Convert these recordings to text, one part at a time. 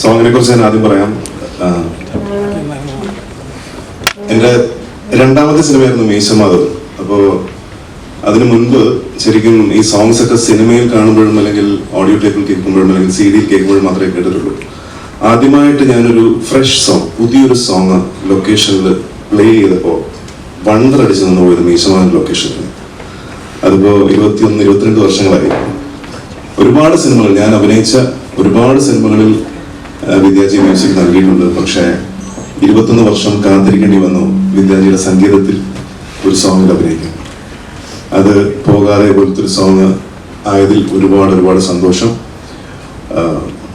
സോങ്ങിനെ കുറിച്ച് ഞാൻ ആദ്യം പറയാം. എന്റെ രണ്ടാമത്തെ സിനിമയായിരുന്നു മീശമാധവ്. അപ്പോൾ അതിനു മുൻപ് ശരിക്കും ഈ സോങ്സ് ഒക്കെ സിനിമയിൽ കാണുമ്പോഴും അല്ലെങ്കിൽ ഓഡിയോ ടേപ്പിൽ കേൾക്കുമ്പോഴും അല്ലെങ്കിൽ സി ഡിയിൽ കേൾക്കുമ്പോഴും മാത്രമേ കേട്ടിട്ടുള്ളൂ. ആദ്യമായിട്ട് ഞാനൊരു ഫ്രഷ് സോങ് പുതിയൊരു സോങ് ലൊക്കേഷനിൽ പ്ലേ ചെയ്തപ്പോൾ വണ്ടർ അടിച്ചു നിന്ന് പോയത് മീശമാധവ് ലൊക്കേഷനിൽ അതിപ്പോ ഇരുപത്തിയൊന്ന് ഇരുപത്തിരണ്ട് വർഷങ്ങളായി. ഒരുപാട് സിനിമകൾ ഞാൻ അഭിനയിച്ച ഒരുപാട് സിനിമകളിൽ വിദ്യാജി മ്യൂസിക് നൽകിയിട്ടുണ്ട്. പക്ഷേ ഇരുപത്തൊന്ന് വർഷം കാത്തിരിക്കേണ്ടി വന്നു വിദ്യാജിയുടെ സംഗീതത്തിൽ ഒരു സോങ്ങിൽ അഭിനയിക്കാൻ. അത് പോകാതെ പോലത്തെ ഒരു സോങ് ആയതിൽ ഒരുപാട് ഒരുപാട് സന്തോഷം.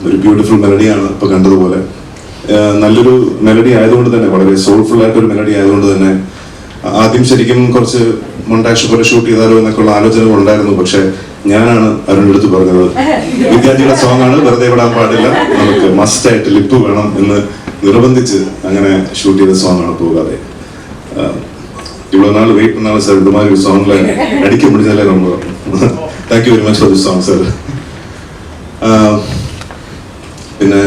ഒരു ബ്യൂട്ടിഫുൾ മെലഡിയാണ് ഇപ്പൊ കണ്ടതുപോലെ. നല്ലൊരു മെലഡി ആയതുകൊണ്ട് തന്നെ വളരെ സോൾഫുൾ ആയിട്ടൊരു മെലഡി ആയതുകൊണ്ട് തന്നെ ആദ്യം ശരിക്കും കുറച്ച് മൊണ്ടാഷ് പോലെ ഷൂട്ട് ചെയ്താലോ എന്നൊക്കെയുള്ള ആലോചനകൾ ഉണ്ടായിരുന്നു പക്ഷെ ഞാനാണ് അവരുടെ പറഞ്ഞത്. വിദ്യാർത്ഥിയുടെ സോങ് ആണ് വെറുതെ വിടാൻ പാടില്ല. നമുക്ക് മസ്റ്റായിട്ട് ലിപ്പ് വേണം എന്ന് നിർബന്ധിച്ച് അങ്ങനെ ഷൂട്ട് ചെയ്ത സോങ് ആണ് പോകാതെ. ഇവിടെ നാൾ വെയിറ്റ് பண்ணாலும் സാർ இந்த ഒരു ஒரு சாங்கில் நடிக்க നമ്മൾ thank you very much for the song sir പിന്നെ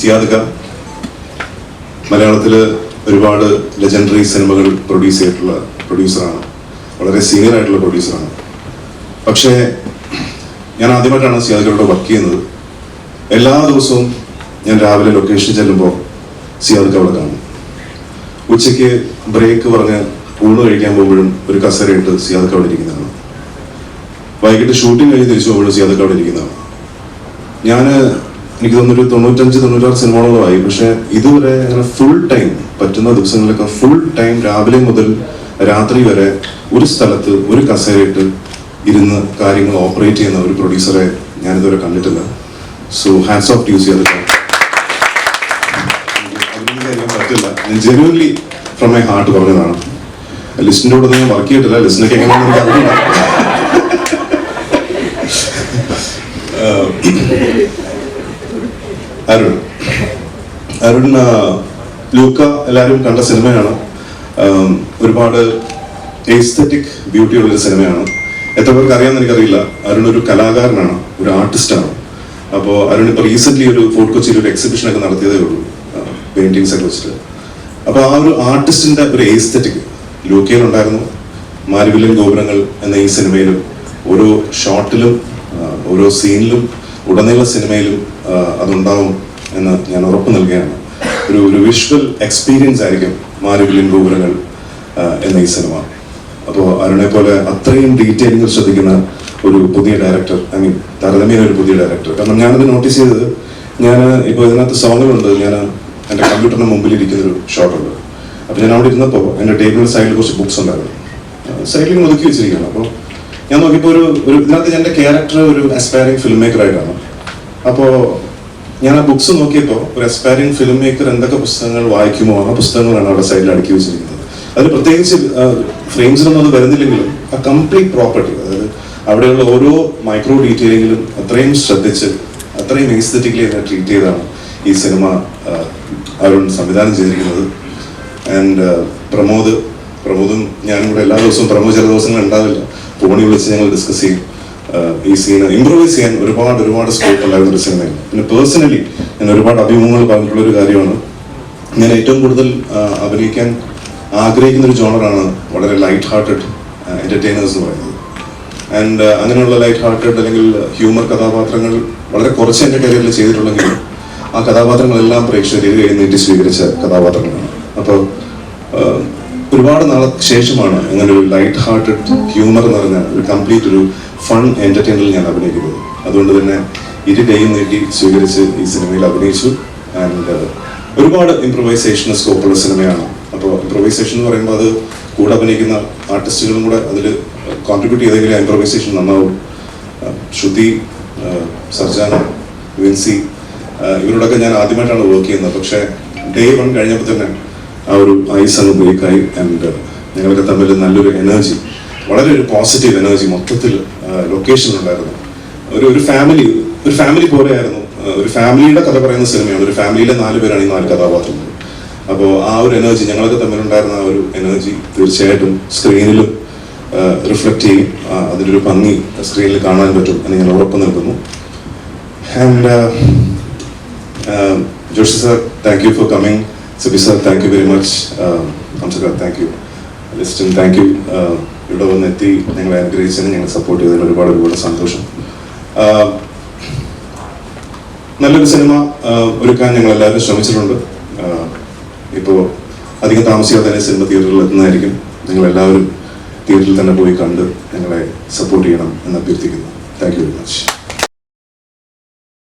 സിയാദക്ക മലയാളത്തിൽ ഒരുപാട് ലെജൻഡറി സിനിമകൾ പ്രൊഡ്യൂസ് ചെയ്തിട്ടുള്ള പ്രൊഡ്യൂസറാണ് വളരെ സീനിയർ ആയിട്ടുള്ള പ്രൊഡ്യൂസറാണ് പക്ഷേ ഞാൻ ആദ്യമായിട്ടാണ് സിയാദിലൂടെ വർക്ക് ചെയ്യുന്നത്. എല്ലാ ദിവസവും ഞാൻ രാവിലെ ലൊക്കേഷൻ ചെല്ലുമ്പോൾ സിയാദിക്ക് അവിടെ കാണും. ഉച്ചയ്ക്ക് ബ്രേക്ക് പറഞ്ഞ് ഊണ് കഴിക്കാൻ പോകുമ്പോഴും ഒരു കസരയിട്ട് സിയാദിക്ക് അവിടെ ഇരിക്കുന്നതാണ്. വൈകിട്ട് ഷൂട്ടിംഗ് കഴിഞ്ഞ് തിരിച്ചു പോകുമ്പോഴും സിയാദിക്ക് അവിടെ ഇരിക്കുന്നതാണ്. ഞാൻ എനിക്ക് തോന്നുന്നു ഒരു തൊണ്ണൂറ്റഞ്ച് തൊണ്ണൂറ്റാറ് സിനിമകളോളമായി പക്ഷെ ഇതുവരെ അങ്ങനെ ഫുൾ ടൈം പറ്റുന്ന ദിവസങ്ങളിലൊക്കെ ഫുൾ ടൈം രാവിലെ മുതൽ രാത്രി വരെ ഒരു സ്ഥലത്ത് ഒരു കസേരയിട്ട് ഇരുന്ന് കാര്യങ്ങൾ ഓപ്പറേറ്റ് ചെയ്യുന്ന ഒരു പ്രൊഡ്യൂസറെ ഞാൻ ഇതുവരെ കണ്ടിട്ടില്ല സോ ഹാൻഡ്സ് ഓഫ് യൂസ് അഭിനന്ദിക്കാൻ പറ്റില്ല. ഞാൻ ഫ്രം മൈ ഹാർട്ട് പറഞ്ഞതാണ്. ലിസ്റ്റിന്റെ കൂടെ ഞാൻ വർക്ക് ചെയ്തിട്ടില്ല. ലിസ്റ്റിനൊക്കെ എങ്ങനെയാണെന്ന് അറിയില്ല അരുൺ. അരുൺ ലൂക്ക എല്ലാവരും കണ്ട സിനിമയാണ്. ഒരുപാട് എസ്തറ്റിക് ബ്യൂട്ടിയുള്ളൊരു സിനിമയാണ്. എത്ര പേർക്ക് അറിയാമെന്ന് എനിക്കറിയില്ല. അരുൺ ഒരു കലാകാരനാണ് ഒരു ആർട്ടിസ്റ്റാണ്. അപ്പോൾ അരുൺ ഇപ്പോൾ റീസെന്റ്ലി ഒരു ഫോർട്ട് കൊച്ചിയിൽ ഒരു എക്സിബിഷൻ ഒക്കെ നടത്തിയതേ ഉള്ളൂ. പെയിന്റിങ്സ് ഒക്കെ വെച്ചിട്ട്. അപ്പോൾ ആ ഒരു ആർട്ടിസ്റ്റിന്റെ ഒരു എസ്തറ്റിക് ലൂക്കയിലുണ്ടായിരുന്നു മാരുവില്ലൻ ഗോപുരങ്ങൾ എന്ന ഈ സിനിമയിലും ഓരോ ഷോട്ടിലും ഓരോ സീനിലും ഉടനീള സിനിമയിലും അതുണ്ടാവും എന്ന് ഞാൻ ഉറപ്പ് നൽകുകയാണ്. ഒരു ഒരു വിഷ്വൽ എക്സ്പീരിയൻസ് ആയിരിക്കും മാരുവില്ലൻ ഗോപുരങ്ങൾ എന്ന ഈ സിനിമ. അപ്പോൾ അരുണെ പോലെ അത്രയും ഡീറ്റെയിലിംഗ് ശ്രദ്ധിക്കുന്ന ഒരു പുതിയ ഡയറക്ടർ ഐ മീൻ താരതമ്യേന ഒരു പുതിയ ഡയറക്ടർ കാരണം ഞാനത് നോട്ടീസ് ചെയ്തത് ഞാൻ ഇപ്പോൾ ഇതിനകത്ത് സോങ്ങുകളുണ്ട് ഞാൻ എന്റെ കമ്പ്യൂട്ടറിന് മുമ്പിൽ ഇരിക്കുന്ന ഒരു ഷോട്ടുണ്ട് അപ്പോൾ ഞാൻ അവിടെ ഇരുന്നപ്പോൾ എന്റെ ടേബിൾ സൈഡിൽ കുറച്ച് ബുക്സ് ഉണ്ടായിരുന്നു. സൈഡിൽ ഒതുക്കി വെച്ചിരിക്കുകയാണ്. അപ്പോൾ ഞാൻ നോക്കിയപ്പോൾ ഒരു ഒരു ഇതിനകത്ത് എന്റെ ക്യാരക്ടർ ഒരു അസ്പയറിംഗ് ഫിലിം മേക്കർ ആയിട്ടാണ്. അപ്പോൾ ഞാൻ ആ ബുക്സ് നോക്കിയപ്പോൾ ഒരു അസ്പയറിംഗ് ഫിലിം മേക്കർ എന്തൊക്കെ പുസ്തകങ്ങൾ വായിക്കുമോ ആ പുസ്തകങ്ങളാണ് അവിടെ സൈഡിൽ അടുക്കി വെച്ചിരിക്കുന്നത്. അതിൽ പ്രത്യേകിച്ച് ഫ്രെയിംസിലൊന്നും അത് വരുന്നില്ലെങ്കിലും ആ കംപ്ലീറ്റ് പ്രോപ്പർട്ടി അതായത് അവിടെയുള്ള ഓരോ മൈക്രോ ഡീറ്റെയിലിങ്ങിലും അത്രയും ശ്രദ്ധിച്ച് അത്രയും എസ്തറ്റിക്കലി അതിനെ ട്രീറ്റ് ചെയ്താണ് ഈ സിനിമ അരുൺ സംവിധാനം ചെയ്തിരിക്കുന്നത്. ആൻഡ് പ്രമോദ് പ്രമോദും ഞാനും കൂടെ എല്ലാ ദിവസവും പ്രമോദ് ചില ദിവസങ്ങൾ ഉണ്ടാവില്ല. ഫോണിൽ വിളിച്ച് ഞങ്ങൾ ഡിസ്കസ് ചെയ്യും. ഈ സീന് ഇമ്പ്രൂവൈസ് ചെയ്യാൻ ഒരുപാട് ഒരുപാട് സ്കോപ്പ് ഉണ്ടായിരുന്ന ഒരു സിനിമയാണ് പിന്നെ പേഴ്സണലി ഞാൻ ഒരുപാട് അഭിമുഖങ്ങൾ പറഞ്ഞിട്ടുള്ള ഒരു കാര്യമാണ്. ഞാൻ ഏറ്റവും കൂടുതൽ അഭിനയിക്കാൻ ആഗ്രഹിക്കുന്ന ഒരു ജോണറാണ് വളരെ ലൈറ്റ് ഹാർട്ടഡ് എന്റർടൈനേഴ്സ് എന്ന് പറയുന്നത്. ആൻഡ് അങ്ങനെയുള്ള ലൈറ്റ് ഹാർട്ടഡ് അല്ലെങ്കിൽ ഹ്യൂമർ കഥാപാത്രങ്ങൾ വളരെ കുറച്ച് എന്റെ കരിയറിൽ ചെയ്തിട്ടുള്ളെങ്കിലും ആ കഥാപാത്രങ്ങളെല്ലാം ഇത് കഴിഞ്ഞിട്ട് സ്വീകരിച്ച കഥാപാത്രങ്ങളാണ്. അപ്പോൾ ഒരുപാട് നാൾക്ക് ശേഷമാണ് അങ്ങനെ ഒരു ലൈറ്റ് ഹാർട്ടഡ് ഹ്യൂമർ എന്ന് പറഞ്ഞ ഒരു കംപ്ലീറ്റ് ഒരു ഫൺ എന്റർടൈനറിൽ ഞാൻ അഭിനയിക്കുന്നത്. അതുകൊണ്ട് തന്നെ ഇരു കൈയും നീട്ടി സ്വീകരിച്ച് ഈ സിനിമയിൽ അഭിനയിച്ചു. ആൻഡ് ഒരുപാട് ഇംപ്രവൈസേഷന് സ്കോപ്പുള്ള സിനിമയാണ് ഇംപ്രവൈസേഷൻ എന്ന് പറയുമ്പോൾ അത് കൂടെ അഭിനയിക്കുന്ന ആർട്ടിസ്റ്റുകളും കൂടെ അതിൽ കോൺട്രിബ്യൂട്ട് ചെയ്തെങ്കിൽ ഇംപ്രവൈസേഷൻ നന്നാവും. ശ്രുതി സർജാന വിൻസി ഇവരോടൊക്കെ ഞാൻ ആദ്യമായിട്ടാണ് വർക്ക് ചെയ്യുന്നത്. പക്ഷേ ഡേ വൺ കഴിഞ്ഞപ്പോൾ തന്നെ ആ ഒരു ഐസ് അങ്ങ് ബ്രേക്കായി ആൻഡ് ഞങ്ങളൊക്കെ തമ്മിൽ നല്ലൊരു എനർജി വളരെ ഒരു പോസിറ്റീവ് എനർജി മൊത്തത്തിൽ ലൊക്കേഷൻ ഉണ്ടായിരുന്നു. ഒരു ഒരു ഫാമിലി ഒരു ഫാമിലി പോലെയായിരുന്നു. ഒരു ഫാമിലിയുടെ കഥ പറയുന്ന സിനിമയാണ്. ഒരു ഫാമിലിയിലെ നാല് പേരാണ് ഈ നാല് കഥാപാത്രങ്ങൾ. അപ്പോൾ ആ ഒരു എനർജി ഞങ്ങളൊക്കെ തമ്മിലുണ്ടായിരുന്ന ആ ഒരു എനർജി തീർച്ചയായിട്ടും സ്ക്രീനിലും റിഫ്ലക്റ്റ് ചെയ്യും. അതിനൊരു ഭംഗി സ്ക്രീനിൽ കാണാൻ പറ്റും എന്ന് ഞാൻ ഉറപ്പ് നൽകുന്നു. And Joshi sir thank you for coming Sabi sir thank you very much ഹംസകർ thank you ലിസ്റ്റും താങ്ക് യു ഇവിടെ വന്ന് എത്തി ഞങ്ങളെ അനുഗ്രഹിച്ചതിന് ഞങ്ങളെ സപ്പോർട്ട് ചെയ്തതിന് ഒരുപാട് ഒരുപാട് സന്തോഷം. നല്ലൊരു സിനിമ ഒരുക്കാൻ ഞങ്ങൾ എല്ലാവരും ശ്രമിച്ചിട്ടുണ്ട് ഇപ്പോൾ അധികം താമസിയാതെ തന്നെ സിനിമ തിയേറ്ററിൽ എത്തുന്നതായിരിക്കും. നിങ്ങൾ എല്ലാവരും തിയേറ്ററിൽ തന്നെ പോയി കണ്ട് ഞങ്ങളെ സപ്പോർട്ട് ചെയ്യണം എന്ന് അഭ്യർത്ഥിക്കുന്നു. Thank you very much